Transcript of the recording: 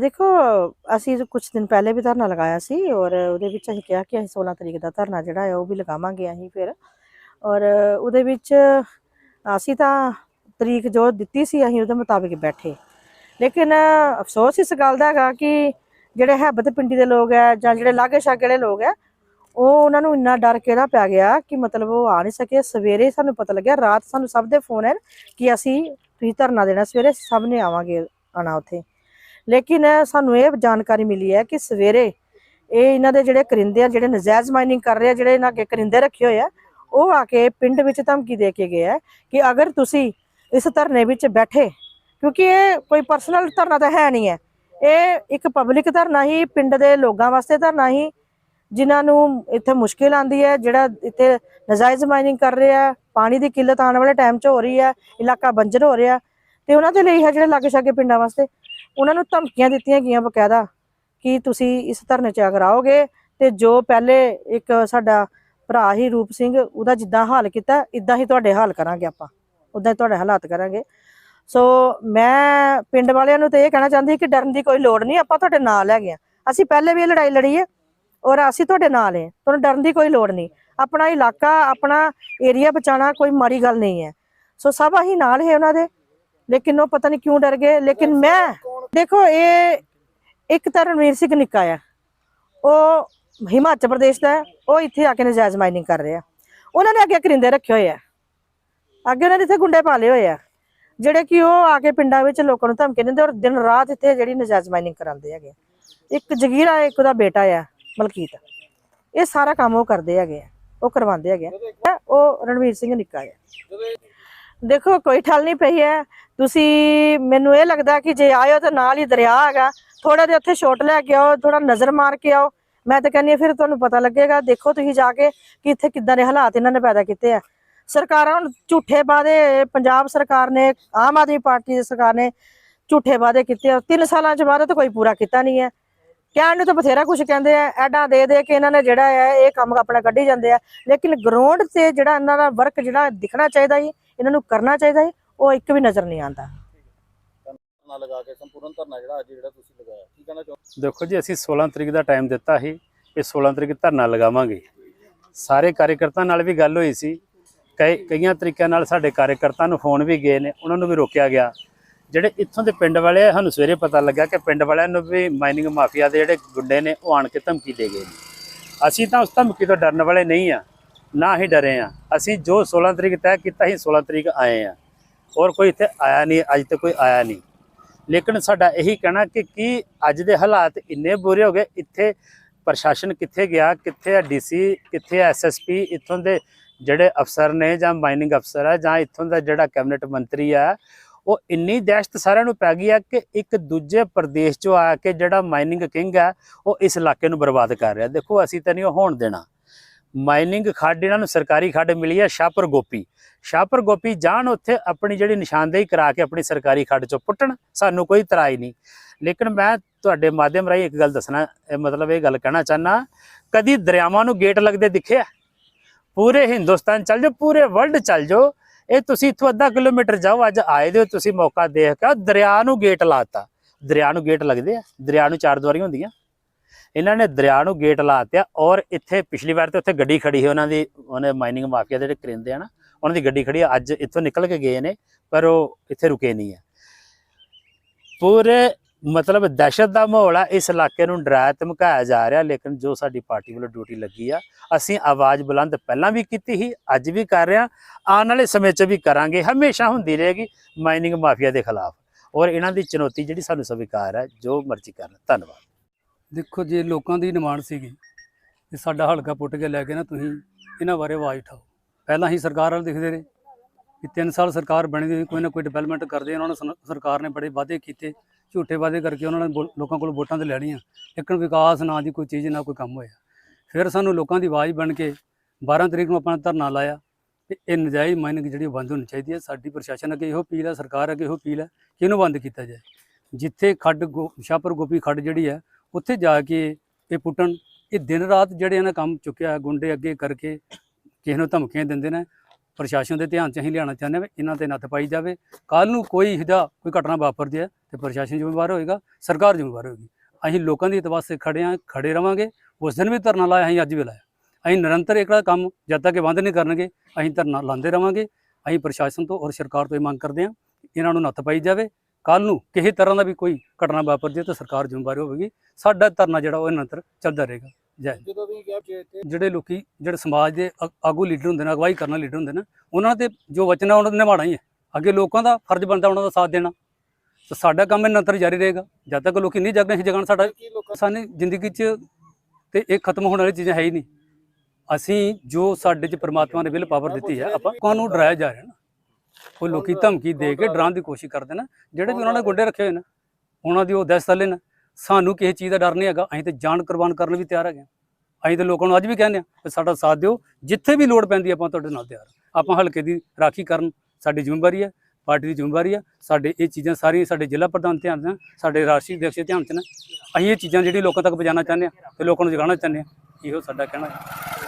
ਦੇਖੋ, ਅਸੀਂ ਕੁਝ ਦਿਨ ਪਹਿਲੇ ਵੀ ਧਰਨਾ ਲਗਾਇਆ ਸੀ ਔਰ ਉਹਦੇ ਵਿੱਚ ਅਸੀਂ ਕਿਹਾ ਕਿ ਅਸੀਂ 16 ਤਰੀਕ ਦਾ ਧਰਨਾ ਜਿਹੜਾ ਹੈ ਉਹ ਵੀ ਲਗਾਵਾਂਗੇ ਅਸੀਂ ਫਿਰ। ਔਰ ਉਹਦੇ ਵਿੱਚ ਅਸੀਂ ਤਾਂ ਤਰੀਕ ਜੋ ਦਿੱਤੀ ਸੀ ਅਸੀਂ ਉਹਦੇ ਮੁਤਾਬਿਕ ਬੈਠੇ। ਲੇਕਿਨ ਅਫਸੋਸ ਇਸ ਗੱਲ ਦਾ ਹੈਗਾ ਕਿ ਜਿਹੜੇ ਹੈਬਤ ਪਿੰਡੀ ਦੇ ਲੋਕ ਹੈ ਜਾਂ ਜਿਹੜੇ ਲਾਗੇ ਛਾਗੇ ਵਾਲੇ ਲੋਕ ਹੈ, ਉਹ ਉਹਨਾਂ ਨੂੰ ਇੰਨਾ ਡਰ ਕਿਹੜਾ ਪੈ ਗਿਆ ਕਿ ਮਤਲਬ ਉਹ ਆ ਨਹੀਂ ਸਕੇ। ਸਵੇਰੇ ਸਾਨੂੰ ਪਤਾ ਲੱਗਿਆ, ਰਾਤ ਸਾਨੂੰ ਸਭ ਦੇ ਫੋਨ ਹੈ ਕਿ ਅਸੀਂ ਤੁਸੀਂ ਧਰਨਾ ਦੇਣਾ, ਸਵੇਰੇ ਸਭ ਨੇ ਆਵਾਂਗੇ ਆਣਾ ਉੱਥੇ। ਲੇਕਿਨ ਸਾਨੂੰ ਇਹ ਜਾਣਕਾਰੀ ਮਿਲੀ ਹੈ ਕਿ ਸਵੇਰੇ ਇਹ ਇਹਨਾਂ ਦੇ ਜਿਹੜੇ ਕਰਿੰਦੇ ਆ, ਜਿਹੜੇ ਨਜਾਇਜ਼ ਮਾਈਨਿੰਗ ਕਰ ਰਹੇ ਆ, ਜਿਹੜੇ ਇਹਨਾਂ ਅੱਗੇ ਕਰਿੰਦੇ ਰੱਖੇ ਹੋਏ ਆ, ਉਹ ਆ ਕੇ ਪਿੰਡ ਵਿੱਚ ਧਮਕੀ ਦੇ ਕੇ ਗਏ ਆ ਕਿ ਅਗਰ ਤੁਸੀਂ ਇਸ ਧਰਨੇ ਵਿੱਚ ਬੈਠੇ, ਕਿਉਂਕਿ ਇਹ ਕੋਈ ਪਰਸਨਲ ਧਰਨਾ ਤਾਂ ਹੈ ਨਹੀਂ ਹੈ। ਇਹ ਇੱਕ ਪਬਲਿਕ ਧਰਨਾ ਹੀ, ਪਿੰਡ ਦੇ ਲੋਕਾਂ ਵਾਸਤੇ ਧਰਨਾ ਹੀ, ਜਿਨ੍ਹਾਂ ਨੂੰ ਇੱਥੇ ਮੁਸ਼ਕਿਲ ਆਂਦੀ ਹੈ, ਜਿਹੜਾ ਇੱਥੇ ਨਜਾਇਜ਼ ਮਾਈਨਿੰਗ ਕਰ ਰਿਹਾ, ਪਾਣੀ ਦੀ ਕਿੱਲਤ ਆਉਣ ਵਾਲੇ ਟਾਈਮ 'ਚ ਹੋ ਰਹੀ ਹੈ, ਇਲਾਕਾ ਬੰਜਰ ਹੋ ਰਿਹਾ, ਤੇ ਉਹਨਾਂ ਦੇ ਲਈ ਹੈ ਜਿਹੜੇ ਲਾਗੇ ਛਾਗੇ ਪਿੰਡਾਂ ਵਾਸਤੇ। ਉਹਨਾਂ ਨੂੰ ਧਮਕੀਆਂ ਦਿੱਤੀਆਂ ਗਈਆਂ ਬਕਾਇਦਾ ਕਿ ਤੁਸੀਂ ਇਸ ਧਰਨੇ 'ਚ ਅਗਰ ਆਓਗੇ ਤੇ ਜੋ ਪਹਿਲੇ ਇੱਕ ਸਾਡਾ ਭਰਾ ਹੀ ਰੂਪ ਸਿੰਘ, ਉਹਦਾ ਜਿੱਦਾਂ ਹਾਲ ਕੀਤਾ, ਇਦਾਂ ਹੀ ਤੁਹਾਡੇ ਹਾਲ ਕਰਾਂਗੇ ਆਪਾਂ। ਉਦਾਂ ਹੀ ਤੁਹਾਡੇ ਹਾਲਾਤ ਕਰਾਂਗੇ। ਸੋ ਮੈਂ ਪਿੰਡ ਵਾਲਿਆਂ ਨੂੰ ਤੇ ਇਹ ਕਹਿਣਾ ਚਾਹੁੰਦੀ ਕਿ ਡਰਨ ਦੀ ਕੋਈ ਲੋੜ ਨਹੀਂ, ਆਪਾਂ ਤੁਹਾਡੇ ਨਾਲ ਹੈਗੇ ਆ ਅਸੀਂ ਪਹਿਲੇ ਵੀ ਇਹ ਲੜਾਈ ਲੜੀ ਹੈ ਔਰ ਅਸੀਂ ਤੁਹਾਡੇ ਨਾਲ ਹੈ, ਤੁਹਾਨੂੰ ਡਰਨ ਦੀ ਕੋਈ ਲੋੜ ਨਹੀਂ। ਆਪਣਾ ਇਲਾਕਾ, ਆਪਣਾ ਏਰੀਆ ਬਚਾਉਣਾ ਕੋਈ ਮਾੜੀ ਗੱਲ ਨਹੀਂ ਹੈ। ਸੋ ਸਭ ਅਸੀਂ ਨਾਲ ਹੈ ਉਹਨਾਂ ਦੇ। ਲੇਕਿਨ ਉਹ ਪਤਾ ਨਹੀਂ ਕਿਉਂ ਡਰ ਗਏ ਲੇਕਿਨ ਮੈਂ ਦੇਖੋ ਇਹ ਇੱਕ ਤਾਂ ਰਣਵੀਰ ਸਿੰਘ ਨਿੱਕਾ ਆ। ਉਹ ਹਿਮਾਚਲ ਪ੍ਰਦੇਸ਼ ਦਾ ਉਹ ਇੱਥੇ ਆ ਕੇ ਨਜਾਇਜ਼ ਮਾਈਨਿੰਗ ਕਰ ਰਿਹਾ। ਉਹਨਾਂ ਨੇ ਅੱਗੇ ਕਰਿੰਦੇ ਰੱਖੇ ਹੋਏ ਆ। ਅੱਗੇ ਉਹਨਾਂ ਦੇ ਇੱਥੇ ਗੁੰਡੇ ਪਾਲੇ ਹੋਏ ਆ। ਜਿਹੜੇ ਕਿ ਉਹ ਆ ਕੇ ਪਿੰਡਾਂ ਵਿੱਚ ਲੋਕਾਂ ਨੂੰ ਧਮਕੀ ਦਿੰਦੇ ਔਰ ਦਿਨ ਰਾਤ ਇੱਥੇ ਜਿਹੜੀ ਨਜਾਇਜ਼ ਮਾਈਨਿੰਗ ਕਰਾਉਂਦੇ ਹੈਗੇ ਇੱਕ ਜਗੀਰ ਇੱਕ ਉਹਦਾ ਬੇਟਾ ਆ ਮਲਕੀਤ। ਇਹ ਸਾਰਾ ਕੰਮ ਉਹ ਕਰਦੇ ਹੈਗੇ ਆ ਉਹ ਕਰਵਾਉਂਦੇ ਹੈਗੇ ਉਹ ਰਣਵੀਰ ਸਿੰਘ ਨਿੱਕਾ ਆ। ਦੇਖੋ, ਕੋਈ ਠੱਲ ਨਹੀਂ ਪਈ ਹੈ। ਤੁਸੀਂ, ਮੈਨੂੰ ਇਹ ਲੱਗਦਾ ਕਿ ਜੇ ਆਇਓ ਤਾਂ ਨਾਲ ਹੀ ਦਰਿਆ ਹੈਗਾ। ਥੋੜਾ ਜਿਹਾ ਉੱਥੇ ਛੋਟ ਲੈ ਕੇ ਆਓ ਥੋੜਾ ਨਜ਼ਰ ਮਾਰ ਕੇ ਆਓ। ਮੈਂ ਤਾਂ ਕਹਿੰਦੀ ਹਾਂ, ਫਿਰ ਤੁਹਾਨੂੰ ਪਤਾ ਲੱਗੇਗਾ। ਦੇਖੋ ਤੁਸੀਂ ਜਾ ਕੇ ਕਿ ਇੱਥੇ ਕਿੱਦਾਂ ਦੇ ਹਾਲਾਤ ਇਹਨਾਂ ਨੇ ਪੈਦਾ ਕੀਤੇ ਆ। ਸਰਕਾਰਾਂ ਹੁਣ ਝੂਠੇ ਵਾਅਦੇ, ਪੰਜਾਬ ਸਰਕਾਰ ਨੇ, ਆਮ ਆਦਮੀ ਪਾਰਟੀ ਦੀ ਸਰਕਾਰ ਨੇ ਝੂਠੇ ਵਾਅਦੇ ਕੀਤੇ ਆ। ਤਿੰਨ ਸਾਲਾਂ ਚ ਵਾਅਦਾ ਤਾਂ ਕੋਈ ਪੂਰਾ ਕੀਤਾ ਨਹੀਂ ਹੈ। ਕਹਿਣ ਨੂੰ ਤਾਂ ਬਥੇਰਾ ਕੁਝ ਕਹਿੰਦੇ ਆ। ਐਡਾਂ ਦੇ ਦੇ ਕੇ ਇਹਨਾਂ ਨੇ ਜਿਹੜਾ ਹੈ, ਇਹ ਕੰਮ ਆਪਣਾ ਕੱਢੀ ਜਾਂਦੇ ਆ। ਲੇਕਿਨ ਗਰਾਊਂਡ ਤੇ ਜਿਹੜਾ ਇਹਨਾਂ ਦਾ ਵਰਕ ਜਿਹੜਾ ਦਿਖਣਾ ਚਾਹੀਦਾ ਜੀ ਇਹਨਾਂ ਨੂੰ ਕਰਨਾ ਚਾਹੀਦਾ ਸੀ ਉਹ ਇੱਕ ਵੀ ਨਜ਼ਰ ਨਹੀਂ ਆਉਂਦਾ। ਧਰਨਾ ਲਗਾ ਕੇ ਸੰਪੂਰਨ ਧਰਨਾ ਜਿਹੜਾ ਅੱਜ ਜਿਹੜਾ ਤੁਸੀਂ ਲਗਾਇਆ ਕੀ ਕਹਿਣਾ ਚਾਹੁੰਦੇ ਦੇਖੋ ਜੀ ਅਸੀਂ 16 ਤਰੀਕ ਦਾ ਟਾਈਮ ਦਿੱਤਾ ਸੀ ਕਿ 16 ਤਰੀਕ ਧਰਨਾ ਲਗਾਵਾਂਗੇ। ਸਾਰੇ ਕਾਰਜਕਰਤਾ ਨਾਲ ਵੀ ਗੱਲ ਹੋਈ ਸੀ ਕਈ ਕਈਆਂ ਤਰੀਕਿਆਂ ਨਾਲ ਸਾਡੇ ਕਾਰਜਕਰਤਾ ਨੂੰ ਫੋਨ ਵੀ ਗਏ ਨੇ ਉਹਨਾਂ ਨੂੰ ਵੀ ਰੋਕਿਆ ਗਿਆ। ਜਿਹੜੇ ਇੱਥੋਂ ਦੇ ਪਿੰਡ ਵਾਲੇ ਆ, ਸਾਨੂੰ ਸਵੇਰੇ ਪਤਾ ਲੱਗਾ ਕਿ ਪਿੰਡ ਵਾਲਿਆਂ ਨੂੰ ਵੀ ਮਾਈਨਿੰਗ ਮਾਫੀਆ ਦੇ ਜਿਹੜੇ ਗੁੰਡੇ ਨੇ ਉਹ ਆਣ ਕੇ ਧਮਕੀ ਦੇ ਗਏ ਨੇ। ਅਸੀਂ ਤਾਂ ਉਸ ਧਮਕੀ ਤੋਂ ਡਰਨ ਵਾਲੇ ਨਹੀਂ ਆ। ਨਾ ਹੀ ਡਰੇ ਆ। ਅਸੀਂ ਜੋ 16 ਤਰੀਕ ਤੈਅ ਕੀਤਾ ਸੀ 16 ਤਰੀਕ ਆਏ ਆ। ਔਰ ਕੋਈ ਇੱਥੇ ਆਇਆ ਨਹੀਂ, ਅੱਜ ਤੱਕ ਕੋਈ ਆਇਆ ਨਹੀਂ। ਲੇਕਿਨ ਸਾਡਾ ਇਹੀ ਕਹਿਣਾ ਕਿ ਕੀ ਅੱਜ ਦੇ ਹਾਲਾਤ ਇੰਨੇ ਬੁਰੇ ਹੋ ਗਏ, ਇੱਥੇ ਪ੍ਰਸ਼ਾਸਨ ਕਿੱਥੇ ਗਿਆ, ਕਿੱਥੇ ਹੈ ਡੀਸੀ ਕਿੱਥੇ ਹੈ ਐਸਐਸਪੀ ਇੱਥੋਂ ਦੇ ਜਿਹੜੇ ਅਫਸਰ ਨੇ ਜਾਂ ਮਾਈਨਿੰਗ ਅਫਸਰ ਹੈ ਜਾਂ ਇੱਥੋਂ ਦਾ ਜਿਹੜਾ ਕੈਬਨਿਟ ਮੰਤਰੀ ਆ, ਉਹ ਇੰਨੀ ਦਹਿਸ਼ਤ ਸਾਰਿਆਂ ਨੂੰ ਪੈ ਗਈ ਆ ਕਿ ਇੱਕ ਦੂਜੇ ਪ੍ਰਦੇਸ਼ ਚੋਂ ਆ ਕੇ ਜਿਹੜਾ ਮਾਈਨਿੰਗ ਕਿੰਗ ਆ, ਉਹ ਇਸ ਇਲਾਕੇ ਨੂੰ ਬਰਬਾਦ ਕਰ ਰਿਹਾ। ਦੇਖੋ, ਅਸੀਂ ਤਾਂ ਨਹੀਂ ਉਹ ਹੋਣ ਦੇਣਾ। ਮਾਈਨਿੰਗ ਖੱਡ, ਇਹਨਾਂ ਨੂੰ ਸਰਕਾਰੀ ਖੱਡ ਮਿਲੀ ਹੈ ਸ਼ਾਹਪੁਰ ਗੋਪੀ। ਸ਼ਾਹਪੁਰ ਗੋਪੀ ਜਾਣ ਉੱਥੇ ਆਪਣੀ ਜਿਹੜੀ ਨਿਸ਼ਾਨਦੇਹੀ ਕਰਾ ਕੇ ਆਪਣੀ ਸਰਕਾਰੀ ਖੱਡ ਚੋਂ ਪੁੱਟਣ, ਸਾਨੂੰ ਕੋਈ ਤਰਾਈ ਨਹੀਂ। ਲੇਕਿਨ ਮੈਂ ਤੁਹਾਡੇ ਮਾਧਿਅਮ ਰਾਹੀਂ ਇੱਕ ਗੱਲ ਦੱਸਣਾ ਮਤਲਬ ਇਹ ਗੱਲ ਕਹਿਣਾ ਚਾਹਨਾ ਕਦੀ ਦਰਿਆਵਾਂ ਨੂੰ ਗੇਟ ਲੱਗਦੇ ਦਿਖਿਆ? ਪੂਰੇ ਹਿੰਦੁਸਤਾਨ ਚੱਲ ਜਾਓ, ਪੂਰੇ ਵਰਲਡ ਚੱਲ ਜਾਓ, ਇਹ ਤੁਸੀਂ ਇੱਥੋਂ ਅੱਧਾ ਕਿਲੋਮੀਟਰ ਜਾਓ, ਅੱਜ ਆਏ ਦੇ ਤੁਸੀਂ ਮੌਕਾ ਦੇਖ ਕੇ ਦਰਿਆ ਨੂੰ ਗੇਟ ਲਾਤਾ ਦਰਿਆ ਨੂੰ ਗੇਟ ਲੱਗਦੇ ਆ, ਦਰਿਆ ਨੂੰ ਚਾਰ ਦੁਆਰੀਆਂ ਹੁੰਦੀਆਂ। ਇਹਨਾਂ ਨੇ ਦਰਿਆ ਨੂੰ ਗੇਟ ਲਾਤਿਆ ਔਰ ਇੱਥੇ ਪਿਛਲੀ ਵਾਰ ਤੇ ਉੱਥੇ ਗੱਡੀ ਖੜੀ ਹੈ ਉਹਨਾਂ ਦੀ, ਉਹਨੇ ਮਾਈਨਿੰਗ ਮਾਫੀਆ ਦੇ ਜਿਹੜੇ ਕਰਿੰਦੇ ਆ ਨਾ, ਉਹਨਾਂ ਦੀ ਗੱਡੀ ਖੜੀ ਅੱਜ ਇੱਥੋਂ ਨਿਕਲ ਕੇ ਗਏ ਨੇ, ਪਰ ਉਹ ਇੱਥੇ ਰੁਕੇ ਨਹੀਂ ਆ। ਪੂਰੇ ਮਤਲਬ ਦਹਿਸ਼ਤ ਦਾ ਮਾਹੌਲ ਆ, ਇਸ ਇਲਾਕੇ ਨੂੰ ਡਰਾਇਆ, ਧਮਕਾਇਆ ਜਾ ਰਿਹਾ, ਲੇਕਿਨ ਜੋ ਸਾਡੀ ਪਾਰਟੀ ਵੱਲੋਂ ਡਿਊਟੀ ਲੱਗੀ ਆ, ਅਸੀਂ ਆਵਾਜ਼ ਬੁਲੰਦ ਪਹਿਲਾਂ ਵੀ ਕੀਤੀ ਸੀ, ਅੱਜ ਵੀ ਕਰ ਰਹੇ ਹਾਂ ਆਉਣ ਵਾਲੇ ਸਮੇਂ 'ਚ ਵੀ ਕਰਾਂਗੇ, ਹਮੇਸ਼ਾ ਹੁੰਦੀ ਰਹੇਗੀ ਮਾਈਨਿੰਗ ਮਾਫੀਆ ਦੇ ਖਿਲਾਫ। ਔਰ ਇਹਨਾਂ ਦੀ ਚੁਣੌਤੀ ਜਿਹੜੀ ਸਾਨੂੰ ਸਵੀਕਾਰ ਹੈ ਜੋ ਮਰਜ਼ੀ ਕਰਨ। ਧੰਨਵਾਦ। ਦੇਖੋ ਜੇ ਲੋਕਾਂ ਦੀ ਡਿਮਾਂਡ ਸੀਗੀ ਕਿ ਸਾਡਾ ਹਲਕਾ ਪੁੱਟ ਕੇ ਲੈ ਕੇ ਨਾ ਤੁਸੀਂ ਇਹਨਾਂ ਬਾਰੇ ਆਵਾਜ਼ ਉਠਾਓ। ਪਹਿਲਾਂ ਹੀ ਸਰਕਾਰ ਵੱਲ ਦੇਖਦੇ ਰਹੇ ਕਿ 3 ਸਾਲ ਸਰਕਾਰ ਬਣੀ ਦੀ ਕੋਈ ਨਾ ਕੋਈ ਡਿਵੈਲਪਮੈਂਟ ਕਰਦੇ ਉਹਨਾਂ ਨੇ ਸਨ- ਸਰਕਾਰ ਨੇ ਬੜੇ ਵਾਅਦੇ ਕੀਤੇ, ਝੂਠੇ ਵਾਅਦੇ ਕਰਕੇ ਉਹਨਾਂ ਨੇ ਬੋ- ਲੋਕਾਂ ਕੋਲ ਵੋਟਾਂ ਤੇ ਲੈ ਲਈਆਂ ਲੇਕਿਨ ਵਿਕਾਸ ਨਾ ਦੀ ਕੋਈ ਚੀਜ਼, ਨਾ ਕੋਈ ਕੰਮ ਹੋਇਆ। ਫਿਰ ਸਾਨੂੰ ਲੋਕਾਂ ਦੀ ਆਵਾਜ਼ ਬਣ ਕੇ 12 ਤਰੀਕ ਨੂੰ ਆਪਣਾ ਧਰਨਾ ਲਾਇਆ ਕਿ ਇਹ ਨਜਾਇਜ਼ ਮਾਈਨਿੰਗ ਜਿਹੜੀ ਬੰਦ ਹੋਣੀ ਚਾਹੀਦੀ ਹੈ ਸਾਡੀ ਪ੍ਰਸ਼ਾਸਨ ਅੱਗੇ ਇਹੋ ਅਪੀਲ ਹੈ ਸਰਕਾਰ ਅੱਗੇ ਇਹੋ ਅਪੀਲ ਹੈ ਕਿ ਇਹਨੂੰ ਬੰਦ ਕੀਤਾ ਜਾਏ। ਜਿੱਥੇ ਖੱਡ ਗੋ- ਸ਼ਾਹਪੁਰ ਗੋਪੀ ਖੱਡ ਜਿਹੜੀ ਹੈ ਉੱਥੇ ਜਾ ਕੇ ਇਹ ਪੁੱਟਣ, ਇਹ ਦਿਨ ਰਾਤ ਜਿਹੜੇ ਇਹਨਾਂ ਕੰਮ ਚੁੱਕਿਆ, ਗੁੰਡੇ ਅੱਗੇ ਕਰਕੇ ਕਿਸੇ ਨੂੰ ਧਮਕੀਆਂ ਦਿੰਦੇ ਨੇ, ਪ੍ਰਸ਼ਾਸਨ ਦੇ ਧਿਆਨ 'ਚ ਅਸੀਂ ਲਿਆਉਣਾ ਚਾਹੁੰਦੇ ਹਾਂ ਵੀ ਇਹਨਾਂ ਤੇ ਨੱਥ ਪਾਈ ਜਾਵੇ। ਕੱਲ ਨੂੰ ਕੋਈ ਇਹਦਾ ਕੋਈ ਘਟਨਾ ਵਾਪਰਦੀ ਹੈ ਤੇ ਪ੍ਰਸ਼ਾਸਨ ਜ਼ਿੰਮੇਵਾਰ ਹੋਏਗਾ, ਸਰਕਾਰ ਜ਼ਿੰਮੇਵਾਰ ਹੋਏਗੀ। ਅਸੀਂ ਲੋਕਾਂ ਦੀ ਹਿੱਤ ਵਾਸਤੇ ਖੜੇ ਹਾਂ ਖੜੇ ਰਵਾਂਗੇ, ਉਸ ਦਿਨ ਵੀ ਧਰਨਾ ਲਾਇਆ, ਅਸੀਂ ਅੱਜ ਵੀ ਲਾਇਆ। ਅਸੀਂ ਨਿਰੰਤਰ ਇਹ ਕੰਮ ਜਦ ਤੱਕ ਇਹ ਬੰਦ ਨਹੀਂ ਕਰਨਗੇ, ਅਸੀਂ ਧਰਨਾ ਲਾਉਂਦੇ ਰਵਾਂਗੇ। ਅਸੀਂ ਪ੍ਰਸ਼ਾਸਨ ਤੋਂ ਔਰ ਸਰਕਾਰ ਤੋਂ ਇਹ ਮੰਗ ਕਰਦੇ ਹਾਂ, ਇਹਨਾਂ ਨੂੰ ਨੱਥ ਪਾਈ ਜਾਵੇ ਕੱਲ ਨੂੰ ਕਿਸੇ ਤਰ੍ਹਾਂ ਦਾ ਵੀ ਕੋਈ ਘਟਨਾ ਵਾਪਰ ਜੇ ਤਾਂ ਸਰਕਾਰ ਜ਼ਿੰਮੇਵਾਰ ਹੋਵੇਗੀ। ਸਾਡਾ ਧਰਨਾ ਜਿਹੜਾ ਉਹ ਨਿਰੰਤਰ ਚੱਲਦਾ ਰਹੇਗਾ। ਜੈ। ਜਦੋਂ ਤੁਸੀਂ ਕਿਹਾ ਜਿਹੜੇ ਲੋਕੀ ਜਿਹੜੇ ਸਮਾਜ ਦੇ ਆਗੂ ਲੀਡਰ ਹੁੰਦੇ ਨੇ ਅਗਵਾਈ ਕਰਨ ਵਾਲੇ ਲੀਡਰ ਹੁੰਦੇ ਨੇ ਉਹਨਾਂ ਤੇ ਜੋ ਵਚਨ ਆ ਉਹਨਾਂ ਨੇ ਨਿਭਾਉਣਾ ਹੀ ਹੈ। ਅੱਗੇ ਲੋਕਾਂ ਦਾ ਫਰਜ਼ ਬਣਦਾ ਉਹਨਾਂ ਦਾ ਸਾਥ ਦੇਣਾ। ਤਾਂ ਸਾਡਾ ਕੰਮ ਇਹ ਨਿਰੰਤਰ ਜਾਰੀ ਰਹੇਗਾ। ਜਦ ਤੱਕ ਲੋਕੀ ਨਹੀਂ ਜਾਗਣਗੇ ਜਗਣ ਸਾਡਾ ਲੋਕਾਂ ਸਾਡੀ ਜ਼ਿੰਦਗੀ 'ਚ ਤੇ ਇਹ ਖਤਮ ਹੋਣ ਵਾਲੀ ਚੀਜ਼ਾਂ ਹੈ ਹੀ ਨਹੀਂ। ਅਸੀਂ ਜੋ ਸਾਡੇ 'ਚ ਪ੍ਰਮਾਤਮਾ ਨੇ ਵਿਲ ਪਾਵਰ ਦਿੱਤੀ ਹੈ ਆਪਾਂ ਨੂੰ ਡਰਾਇਆ ਜਾ ਰਿਹਾ ਨਾ। ਉਹ ਲੋਕੀ ਧਮਕੀ ਦੇ ਕੇ ਡਰਾਉਣ ਦੀ ਕੋਸ਼ਿਸ਼ ਕਰਦੇ ਨੇ ਜਿਹੜੇ ਵੀ ਉਹਨਾਂ ਨੇ ਗੁੱਡੇ ਰੱਖੇ ਹੋਏ ਨੇ ਉਹਨਾਂ ਦੀ ਉਹ ਦਹਿਸ਼ਤ ਥੱਲੇ ਨੇ ਸਾਨੂੰ ਕਿਸੇ ਚੀਜ਼ ਦਾ ਡਰ ਨਹੀਂ ਹੈਗਾ ਅਸੀਂ ਤੇ ਜਾਨ ਕੁਰਬਾਨ ਕਰਨ ਲਈ ਵੀ ਤਿਆਰ ਹੈਗੇ। ਅਸੀਂ ਤੇ ਲੋਕਾਂ ਨੂੰ ਅੱਜ ਵੀ ਕਹਿੰਦੇ ਆ ਕਿ ਸਾਡਾ ਸਾਥ ਦਿਓ ਜਿੱਥੇ ਵੀ ਲੋੜ ਪੈਂਦੀ ਆਪਾਂ ਤੁਹਾਡੇ ਨਾਲ ਤਿਆਰ। ਆਪਾਂ ਹਲਕੇ ਦੀ ਰਾਖੀ ਕਰਨ ਸਾਡੀ ਜ਼ਿੰਮੇਵਾਰੀ ਹੈ ਪਾਰਟੀ ਦੀ ਜ਼ਿੰਮੇਵਾਰੀ ਹੈ ਸਾਡੇ ਇਹ ਚੀਜ਼ਾਂ ਸਾਰੀਆਂ ਸਾਡੇ ਜ਼ਿਲ੍ਹਾ ਪ੍ਰਧਾਨ ਧਿਆਨ 'ਚ ਨੇ ਸਾਡੇ ਰਾਸ਼ਟਰੀ ਅਧਿਕਸ਼ ਦੇ ਧਿਆਨ 'ਚ ਨੇ ਅਸੀਂ ਇਹ ਚੀਜ਼ਾਂ ਜਿਹੜੀ ਲੋਕਾਂ ਤੱਕ ਪਹੁੰਚਾਉਣਾ ਚਾਹੁੰਦੇ ਹਾਂ ਤੇ ਲੋਕਾਂ ਨੂੰ ਜਗਾਉਣਾ ਚਾਹੁੰਦੇ ਹਾਂ ਇਹੋ ਸਾਡਾ ਕਹਿਣਾ ਹੈ